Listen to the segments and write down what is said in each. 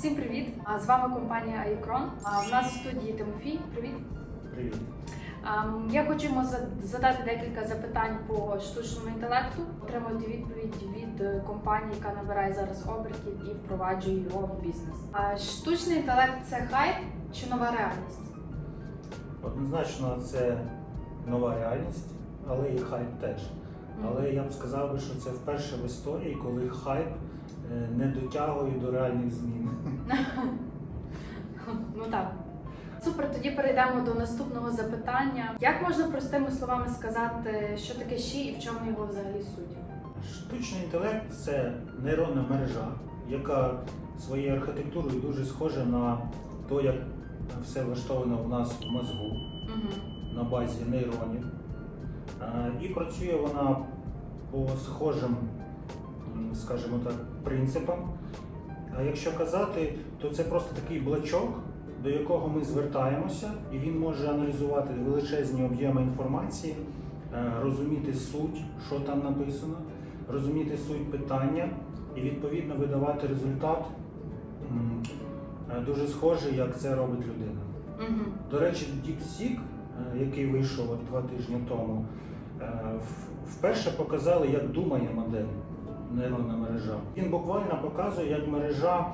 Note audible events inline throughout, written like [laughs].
Всім привіт! З вами компанія Айкрон. В нас в студії Тимофій. Привіт. Привіт. Я хочу задати декілька запитань по штучному інтелекту, отримати відповідь від е, компанії, яка набирає зараз обертів і впроваджує його в бізнес. Штучний інтелект це хайп чи нова реальність? Однозначно, це нова реальність, але і хайп теж. Але я б сказав, би, що це вперше в історії, коли хайп не дотягує до реальних змін. [laughs] Ну так. Супер, тоді перейдемо до наступного запитання. Як можна простими словами сказати, що таке щі і в чому його взагалі суть? Штучний інтелект це нейронна мережа, яка своєю архітектурою дуже схожа на те, як все влаштовано в нас в мозгу. Угу. на базі нейронів. Е, І працює вона по схожим, скажімо так, принципам. А якщо казати, то це просто такий блочок, до якого ми звертаємося, і він може аналізувати величезні об'єми інформації, е, розуміти суть, що там написано, розуміти суть питання і відповідно видавати результат е, дуже схожий, як це робить людина. Угу. До речі, DeepSeek, е, який вийшов два тижні тому, вперше показали, як думає модель нейронна мережа. Він буквально показує, як мережа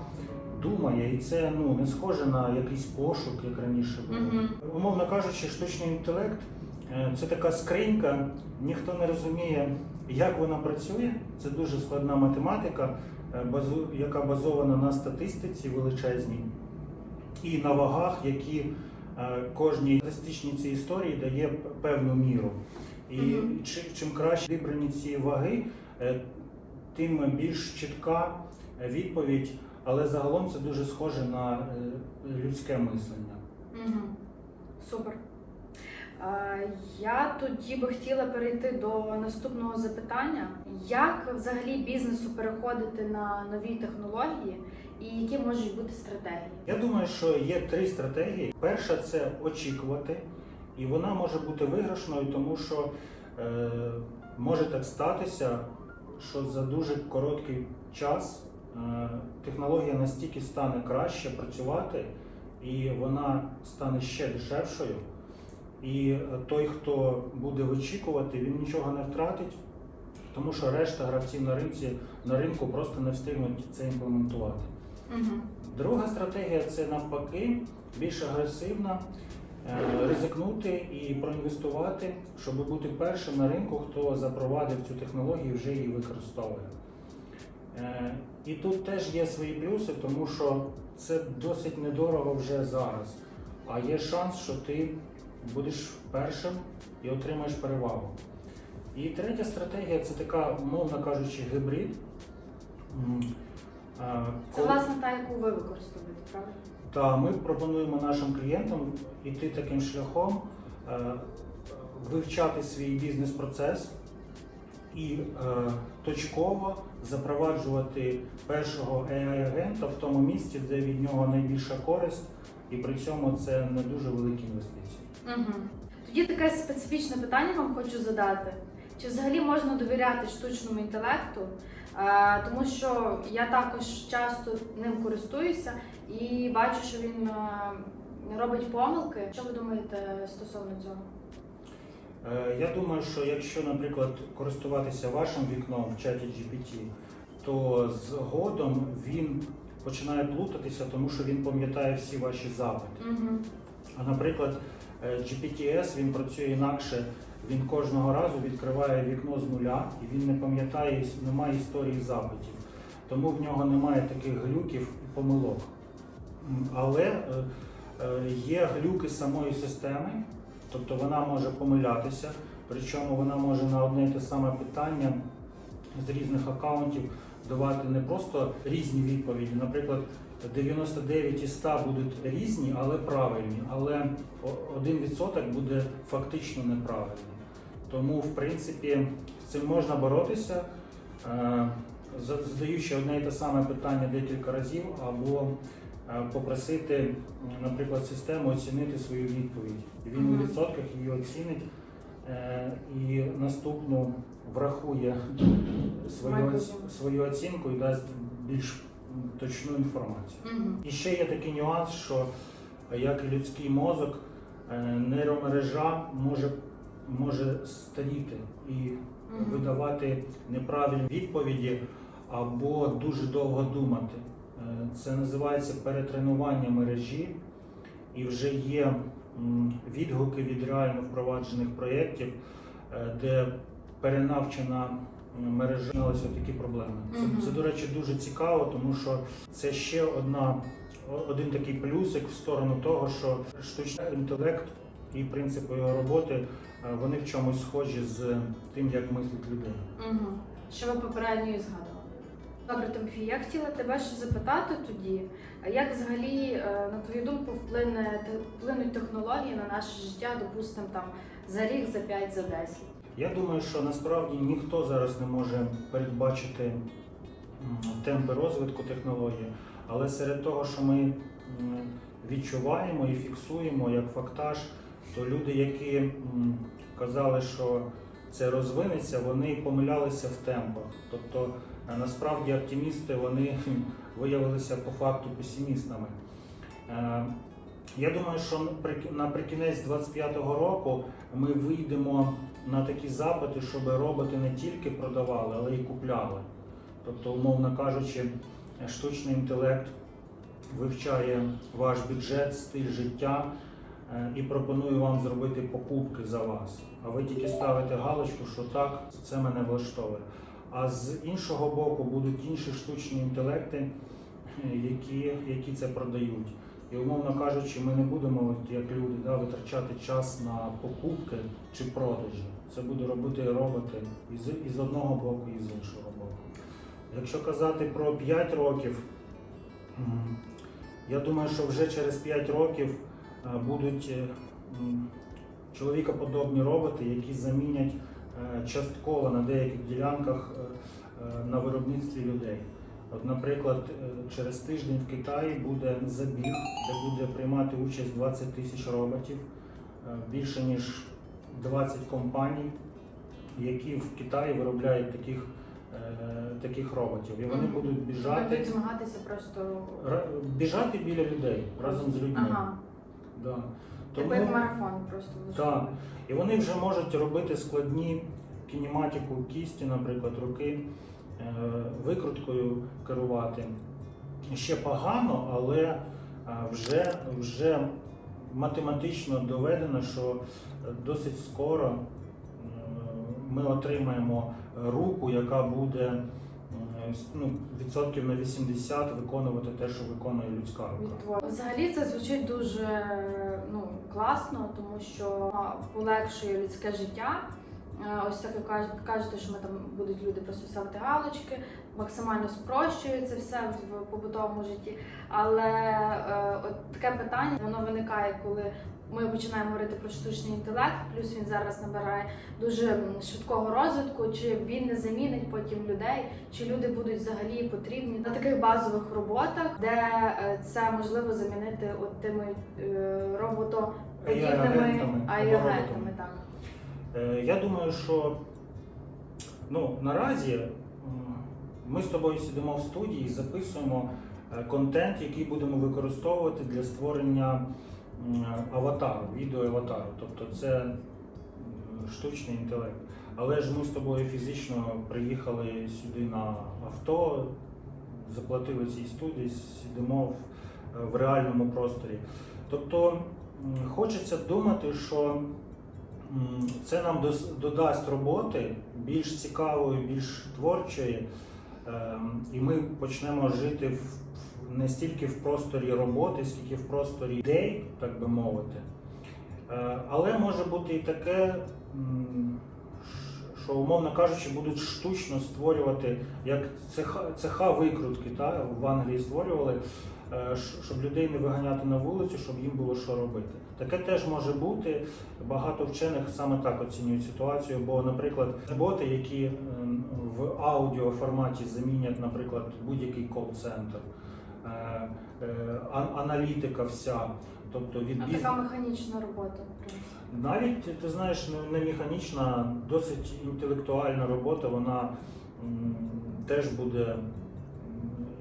думає, і це ну, не схоже на якийсь пошук, як раніше було. Мгм. Умовно кажучи, штучний інтелект е, це така скринька, ніхто не розуміє, як вона працює. Це дуже складна математика, е, базу- яка базована на статистиці величезній і на вагах, які е, кожній статистичній цій історії дає певну міру. І Мгм. чи- чим краще вибрані ці ваги, тим більш чітка відповідь, але загалом це дуже схоже на е, людське мислення. Угу. Супер. Я тоді би хотіла перейти до наступного запитання. Як взагалі бізнесу переходити на нові технології і які можуть бути стратегії? Я думаю, що є три стратегії. Перша це очікувати, і вона може бути виграшною, тому що е, може так статися, що за дуже короткий час е, технологія настільки стане краще працювати, і вона стане ще дешевшою. І е, той, хто буде вичікувати, він нічого не втратить, тому що решта гравців на ринку, на ринку просто не встигнуть це імплементувати. Угу. Друга стратегія це навпаки більш агресивна, ризикнути і проінвестувати, щоб бути першим на ринку, хто запровадив цю технологію і вже її використовує. Е, І тут теж є свої плюси, тому що це досить недорого вже зараз. А є шанс, що ти будеш першим і отримаєш перевагу. І третя стратегія це така, мовно кажучи, гібрид. Е, Це коли- власне та, яку ви використовуєте, правда? Та ми пропонуємо нашим клієнтам йти таким шляхом, е, вивчати свій бізнес-процес і е, точково запроваджувати першого AI-агента в тому місці, де від нього найбільша користь, і при цьому це не дуже великі інвестиції. Угу. Тоді таке специфічне питання вам хочу задати. Чи взагалі можна довіряти штучному інтелекту? Е, тому що я також часто ним користуюся і бачу, що він е, робить помилки. Що ви думаєте стосовно цього? Е, Я думаю, що якщо, наприклад, користуватися вашим вікном в чаті GPT, то згодом він починає плутатися, тому що він пам'ятає всі ваші запити. Угу. А наприклад, GPTS він працює інакше. Він кожного разу відкриває вікно з нуля і він не пам'ятає, немає історії запитів. Тому в нього немає таких глюків і помилок. Але е, е, є глюки самої системи, тобто вона може помилятися, причому вона може на одне і те саме питання з різних аккаунтів давати не просто різні відповіді. Наприклад, 99 із 100 будуть різні, але правильні, але о- 1% буде фактично неправильний. Тому, в принципі, з цим можна боротися, е, задаючи одне і те саме питання декілька разів, або е, попросити, наприклад, систему оцінити свою відповідь. Він у відсотках її оцінить е, і наступну врахує свою, свою оцінку і дасть більш точну інформацію. І ще є такий нюанс, що як і людський мозок, нейромережа може, може старіти і видавати неправильні відповіді або дуже довго думати. Е, Це називається перетренування мережі, і вже є відгуки від реально впроваджених проєктів, е, де перенавчена мережа такі проблеми. Це, це, до речі, дуже цікаво, тому що це ще одна, один такий плюсик в сторону того, що штучний інтелект і принципи його роботи е, вони в чомусь схожі з тим, як мислить людина. Угу. Що ви попередньо і згадували. Добре, Тимофій, я хотіла тебе ще запитати тоді, як взагалі, е, на твою думку, вплине, вплинуть технології на наше життя, допустимо, там за рік, за 5, за 10? Я думаю, що насправді ніхто зараз не може передбачити темпи розвитку технології, але серед того, що ми відчуваємо і фіксуємо як фактаж, то люди, які казали, що це розвинеться, вони помилялися в темпах. Тобто е, насправді оптимісти вони виявилися по факту песимістами. Е, Я думаю, що наприк- наприкінець 25-го року ми вийдемо на такі запити, щоб роботи не тільки продавали, але й купляли. Тобто, умовно кажучи, штучний інтелект вивчає ваш бюджет, стиль життя і пропонує вам зробити покупки за вас. А ви тільки ставите галочку, що так, це мене влаштовує. А з іншого боку будуть інші штучні інтелекти, е, які, які це продають. І умовно кажучи, ми не будемо, як люди, да, витрачати час на покупки чи продажі. Це буде робити роботи і з, і з одного боку, і з іншого боку. Якщо казати про 5 років, я думаю, що вже через 5 років е, будуть е, чоловікоподобні роботи, які замінять е, частково на деяких ділянках е, е, на виробництві людей. От, наприклад, е, через тиждень в Китаї буде забіг, де буде приймати участь 20 тисяч роботів, е, більше ніж 20 компаній, які в Китаї виробляють таких, е, таких роботів. І вони будуть біжати, Будуть змагатися просто. біжати біля людей разом з людьми. Ага. Да. Типу як марафон просто Так. І вони вже можуть робити складні кінематику кісті, наприклад, руки, е, викруткою керувати. Ще погано, але е, вже, вже математично доведено, що досить скоро е, ми отримаємо руку, яка буде ну, відсотків на 80 виконувати те, що виконує людська рука. Взагалі це звучить дуже ну, класно, тому що полегшує людське життя. Ось так ви кажете, що ми там будуть люди просто ставити галочки, максимально спрощується все в побутовому житті. Але е, от таке питання воно виникає, коли ми починаємо говорити про штучний інтелект, плюс він зараз набирає дуже швидкого розвитку, чи він не замінить потім людей, чи люди будуть взагалі потрібні на таких базових роботах, де е, це можливо замінити от тими е, роботоподібними роботами. Так. Е, Я думаю, що ну, наразі ми з тобою сидимо в студії і записуємо контент, який будемо використовувати для створення аватару, відеоаватару. Тобто це штучний інтелект. Але ж ми з тобою фізично приїхали сюди на авто, заплатили цій студії, сидимо в, в реальному просторі. Тобто хочеться думати, що Це нам додасть роботи більш цікавої, більш творчої, ем, і ми почнемо жити в, в- не стільки в просторі роботи, скільки в просторі ідей, так би мовити. Е, Але може бути і таке, що, умовно кажучи, будуть штучно створювати, як цеха, викрутки, та, в Англії створювали, е, щоб людей не виганяти на вулицю, щоб їм було що робити. Таке теж може бути. Багато вчених саме так оцінюють ситуацію, бо, наприклад, боти, які е, в аудіоформаті замінять, наприклад, будь-який кол-центр, аналітика вся, тобто від А така механічна робота. Навіть ти знаєш, не- не механічна, досить інтелектуальна робота, вона теж буде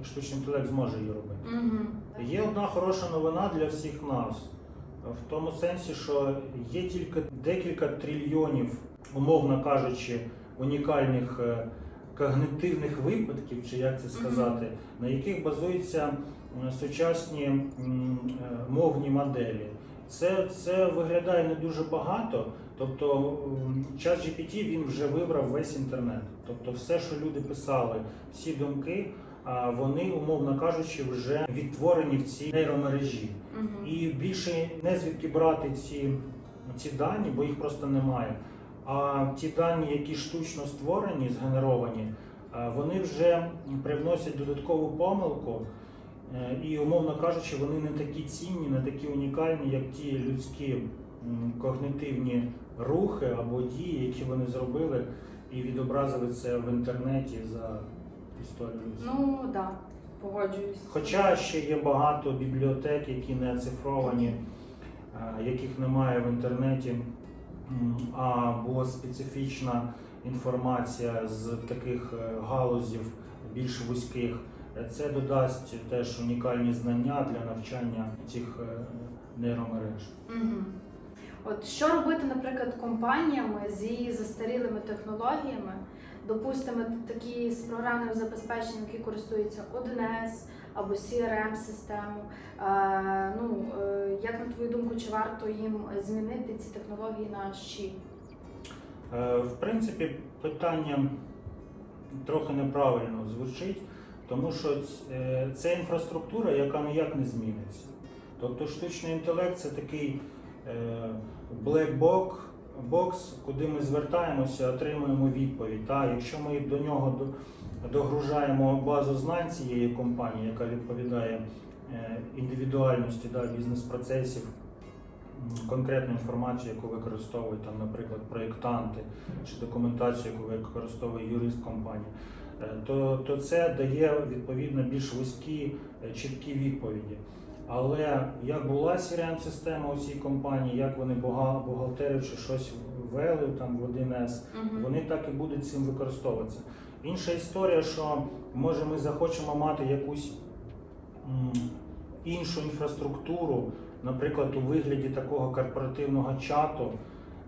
штучний інтелект зможе її робити. Угу. Є одна хороша новина для всіх нас, в тому сенсі, що є тільки декілька трильйонів, умовно кажучи, унікальних е, когнитивних випадків, чи як це сказати, на яких базуються сучасні е, мовні моделі. Це, це виглядає не дуже багато. Тобто час GPT він вже вибрав весь інтернет. Тобто, все, що люди писали, всі думки, вони, умовно кажучи, вже відтворені в цій нейромережі. Угу. І більше не звідки брати ці, ці дані, бо їх просто немає. А ті дані, які штучно створені, згенеровані, вони вже привносять додаткову помилку. Е, І, умовно кажучи, вони не такі цінні, не такі унікальні, як ті людські когнитивні рухи або дії, які вони зробили і відобразили це в інтернеті за історію. Ну так, да, погоджуюсь. Хоча ще є багато бібліотек, які не оцифровані, е, яких немає в інтернеті, або специфічна інформація з таких е, галузів більш вузьких. Е, Це додасть теж унікальні знання для навчання цих е, нейромереж. От що робити, наприклад, компаніями з її застарілими технологіями, допустимо, такі з програмним забезпеченням, які користуються 1С або crm систему Е, ну, е, як на твою думку, чи варто їм змінити ці технології на щі? Е, В принципі, питання трохи неправильно звучить, тому що це інфраструктура, яка ніяк не зміниться. Тобто штучний інтелект це такий black бокс, куди ми звертаємося, отримуємо відповідь. Та, якщо ми до нього догружаємо базу знань цієї компанії, яка відповідає е, індивідуальності да, бізнес-процесів, конкретну інформацію, яку використовують, там, наприклад, проєктанти чи документацію, яку використовує юрист компанії, е, то, то це дає відповідно більш вузькі, е, чіткі відповіді. Але як була crm система у цій компанії, як вони бухгалтерію чи щось ввели там в 1С, Угу. вони так і будуть цим використовуватися. Інша історія, що може ми захочемо мати якусь іншу інфраструктуру, наприклад, у вигляді такого корпоративного чату,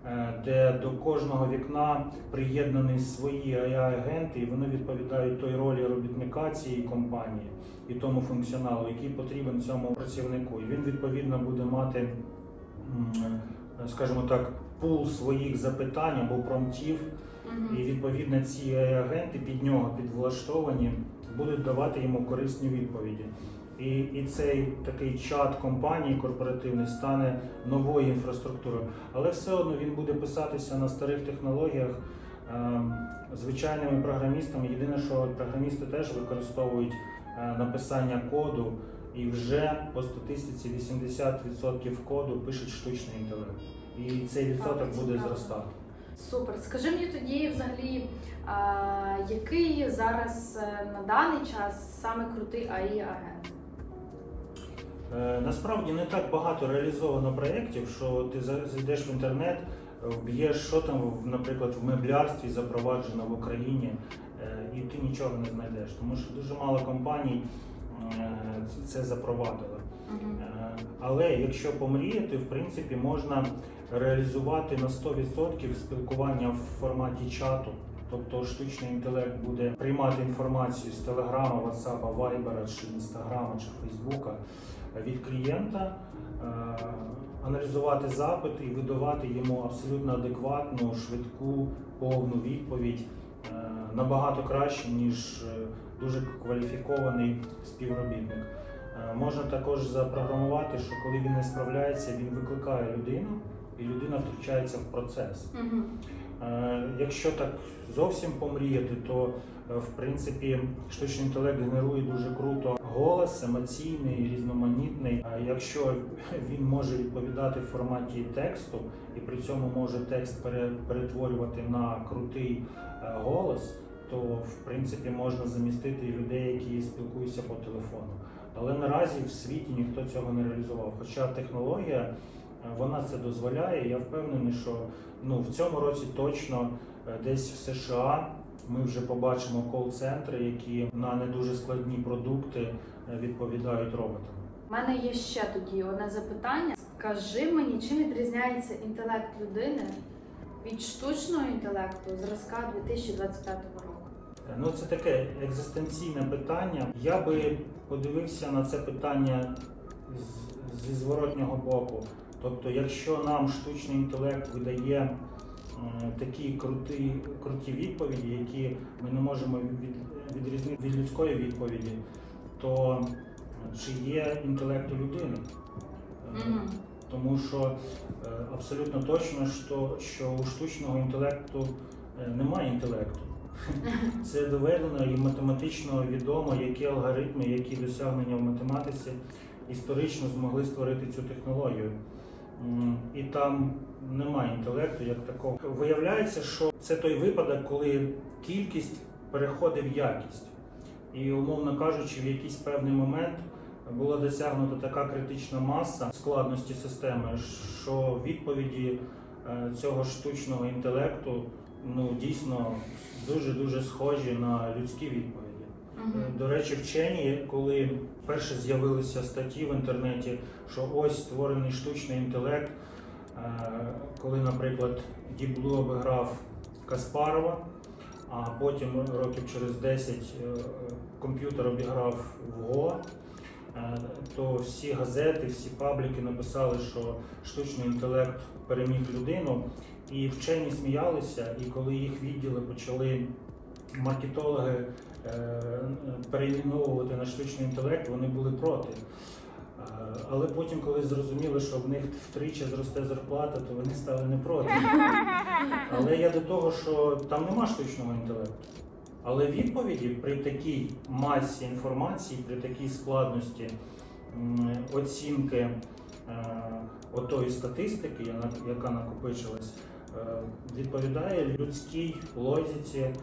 е, де до кожного вікна приєднані свої AI-агенти, і вони відповідають той ролі робітника цієї компанії і тому функціоналу, який потрібен цьому працівнику. І він відповідно буде мати, е, скажімо так, пул своїх запитань або промптів. І відповідно ці агенти під нього підвлаштовані будуть давати йому корисні відповіді. І, і цей такий чат компанії корпоративний стане новою інфраструктурою. Але все одно він буде писатися на старих технологіях е, звичайними програмістами. Єдине, що програмісти теж використовують е, написання коду, і вже по статистиці 80% коду пишуть штучний інтелект. І цей відсоток буде зростати. Супер. Скажи мені тоді, взагалі, а, який зараз е, на даний час саме крутий АІ-агент? Е, Насправді не так багато реалізовано проєктів, що ти зайдеш в інтернет, вб'єш, що там, наприклад, в меблярстві запроваджено в Україні, е, і ти нічого не знайдеш, тому що дуже мало компаній е, це запровадили. Угу. Але якщо помріяти, в принципі, можна реалізувати на 100% спілкування в форматі чату. Тобто штучний інтелект буде приймати інформацію з Телеграма, Ватсапа, Вайбера, чи Інстаграма, чи Фейсбука від клієнта, е, аналізувати запит і видавати йому абсолютно адекватну, швидку, повну відповідь е, набагато краще, ніж е, дуже кваліфікований співробітник. Е, Можна також запрограмувати, що коли він не справляється, він викликає людину, і людина втручається в процес. Угу. Якщо так зовсім помріяти, то е, в принципі штучний інтелект генерує дуже круто голос, емоційний, різноманітний. А якщо він може відповідати в форматі тексту і при цьому може текст пере- перетворювати на крутий голос, то в принципі можна замістити людей, які спілкуються по телефону. Але наразі в світі ніхто цього не реалізував. Хоча технологія е, вона це дозволяє. Я впевнений, що ну в цьому році точно е, десь в США Ми вже побачимо кол-центри, які на не дуже складні продукти е, відповідають роботам. У мене є ще тоді одне запитання. Скажи мені, чим відрізняється інтелект людини від штучного інтелекту зразка 2025 року? Ну, це таке екзистенційне питання. Я би подивився на це питання зі зворотнього боку. Тобто, якщо нам штучний інтелект видає такі круті, круті відповіді, які ми не можемо від, відрізнити від людської відповіді, то чи є інтелект у людини? Е, тому що е, абсолютно точно, що, що у штучного інтелекту е, немає інтелекту. [laughs] Це доведено і математично відомо, які алгоритми, які досягнення в математиці історично змогли створити цю технологію. І там немає інтелекту як такого. Виявляється, що це той випадок, коли кількість переходить в якість. І, умовно кажучи, в якийсь певний момент була досягнута така критична маса складності системи, що відповіді е, цього штучного інтелекту ну дійсно дуже дуже схожі на людські відповіді. Е, До речі, вчені, коли перше з'явилися статті в інтернеті, що ось створений штучний інтелект, е, коли, наприклад, Blue обіграв Каспарова, а потім років через 10 е, комп'ютер обіграв в е, то всі газети, всі пабліки написали, що штучний інтелект переміг людину, і вчені сміялися, і коли їх відділи почали маркетологи е, перейменовувати на штучний інтелект, вони були проти. Е, Але потім, коли зрозуміли, що в них втричі зросте зарплата, то вони стали не проти. [laughs] Але я до того, що там нема штучного інтелекту. Але відповіді при такій масі інформації, при такій складності оцінки е, отої статистики, яка накопичилась, відповідає людській логіці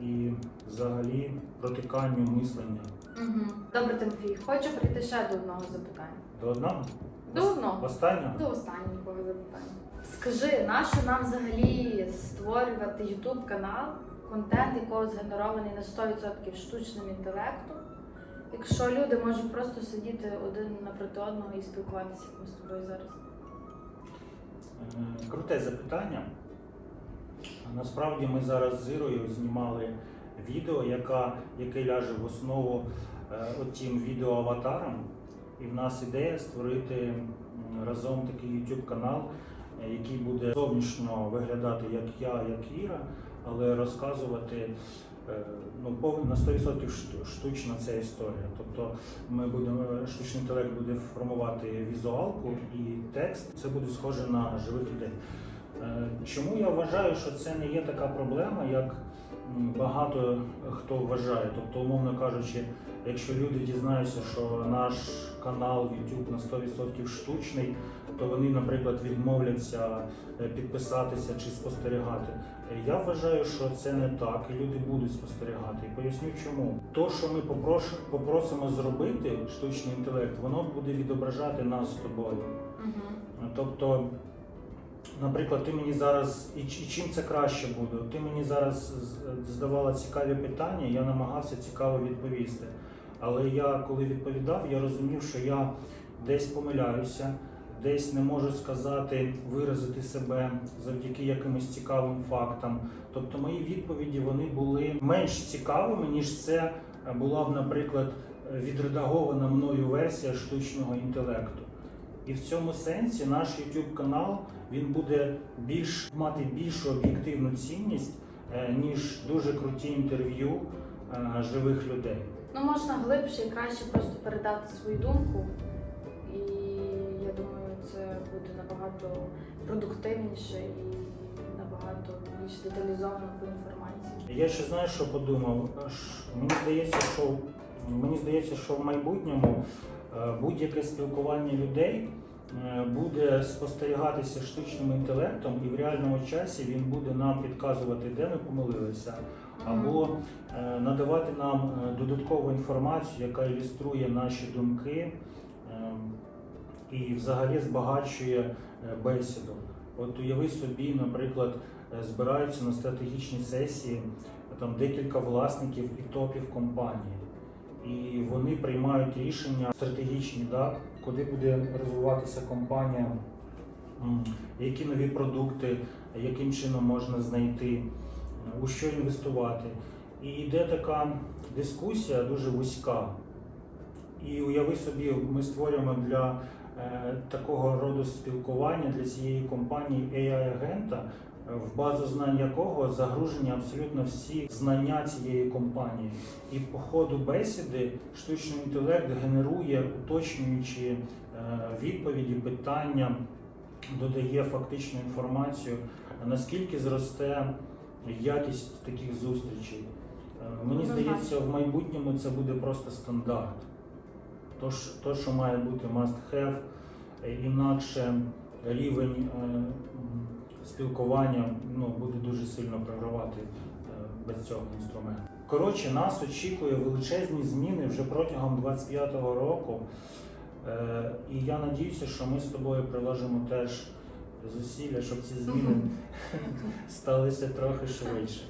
і взагалі протиканню мислення. Мгм. Добре, Тимофій, хочу прийти ще до одного запитання. До одного? До одного. Останнього? До останнього запитання. Скажи, нащо нам взагалі створювати YouTube канал, контент якого згенерований на 100% штучним інтелектом, якщо люди можуть просто сидіти один напроти одного і спілкуватися, як ми з тобою зараз? Е, Круте запитання. Насправді ми зараз з Ірою знімали відео, яка, яке ляже в основу е, отім відеоаватарам. І в нас ідея створити разом такий YouTube канал, е, який буде зовнішньо виглядати як я, як Іра, але розказувати ну, на 100% штучна ця історія. Тобто ми будемо штучний інтелект буде формувати візуалку і текст. Це буде схоже на живих людей. Е, Чому я вважаю, що це не є така проблема, як багато хто вважає. Тобто, умовно кажучи, якщо люди дізнаються, що наш канал YouTube на 100% штучний, то вони, наприклад, відмовляться е, підписатися чи спостерігати. Е, Я вважаю, що це не так, і люди будуть спостерігати. І поясню чому. То, що ми попросимо зробити штучний інтелект, воно буде відображати нас з тобою. Угу. Тобто, наприклад, ти мені зараз і, чим це краще буде? Ти мені зараз здавала цікаві питання, я намагався цікаво відповісти. Але я коли відповідав, я розумів, що я десь помиляюся, десь не можу сказати, виразити себе завдяки якимось цікавим фактам. Тобто мої відповіді вони були менш цікавими, ніж це була б, наприклад, відредагована мною версія штучного інтелекту. І в цьому сенсі наш YouTube канал він буде більш мати більшу об'єктивну цінність, е, ніж дуже круті інтерв'ю е, живих людей. Ну, можна глибше і краще просто передати свою думку. Набагато продуктивніше і набагато більш деталізовано по інформації. Я ще знаю, що подумав. Мені здається, що мені здається, що в майбутньому е, будь-яке спілкування людей е, буде спостерігатися штучним інтелектом, і в реальному часі він буде нам підказувати, де ми помилилися, або е, надавати нам додаткову інформацію, яка ілюструє наші думки і взагалі збагачує е, бесіду. От уяви собі, наприклад, е, збираються на стратегічній сесії там декілька власників і топів компанії. І вони приймають рішення стратегічні, да, куди буде розвиватися компанія, які нові продукти, яким чином можна знайти, у що інвестувати. І йде така дискусія дуже вузька. І уяви собі, ми створюємо для е, такого роду спілкування для цієї компанії AI-агента, е, в базу знань якого загружені абсолютно всі знання цієї компанії. І по ходу бесіди штучний інтелект генерує уточнюючі е, відповіді, питання, додає фактичну інформацію, наскільки зросте якість таких зустрічей. Е, Мені здається, в майбутньому це буде просто стандарт. То, що- то, що має бути must have, е, інакше рівень е, спілкування ну, буде дуже сильно програвати е, без цього інструменту. Коротше, нас очікує величезні зміни вже протягом 25-го року. І я надіюся, що ми з тобою приложимо теж зусилля, щоб ці зміни [laughs] сталися трохи швидше.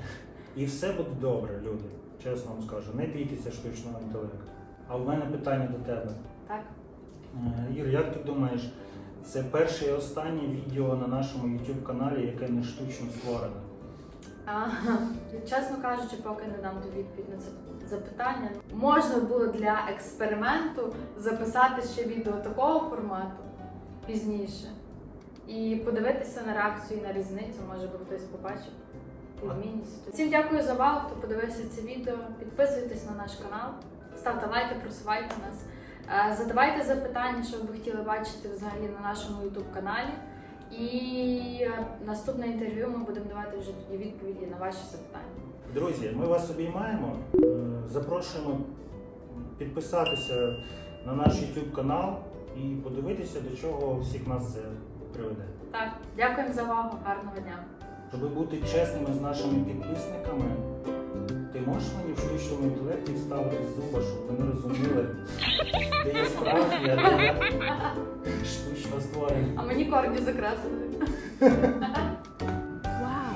І все буде добре, люди. Чесно вам скажу. Не бійтеся штучного інтелекту. А в мене питання до тебе. Так. Е, Ір, як ти думаєш, це перше і останнє відео на нашому YouTube каналі, яке не штучно створене? А, чесно кажучи, поки не дам тобі відповідь на це запитання. Можна було для експерименту записати ще відео такого формату пізніше і подивитися на реакцію і на різницю. Може би хтось побачив відмінність. Всім дякую за увагу, хто подивився це відео. Підписуйтесь на наш канал, ставте лайки, просувайте нас. Е, Задавайте запитання, що ви хотіли бачити взагалі на нашому YouTube каналі. І е, наступне інтерв'ю ми будемо давати вже тоді відповіді на ваші запитання. Друзі, ми вас обіймаємо. Е, Запрошуємо підписатися на наш YouTube канал і подивитися, до чого всіх нас це приведе. Так, дякуємо за увагу, гарного дня. Щоб бути чесними з нашими підписниками, можеш мені в штучному інтелекті вставити зуба, щоб вони розуміли, де я справжній, а де я штучно створений. А мені корні закрасили. Вау!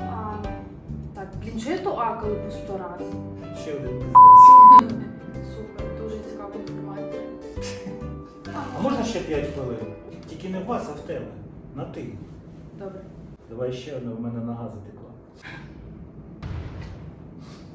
А, Так, блін, що я то акаю по сто раз? Ще один пиздець. Супер, дуже цікава інформація. А можна ще 5 хвилин? Тільки не в вас, а в тебе. На ти. Добре. Давай ще одне, у мене нога затекла.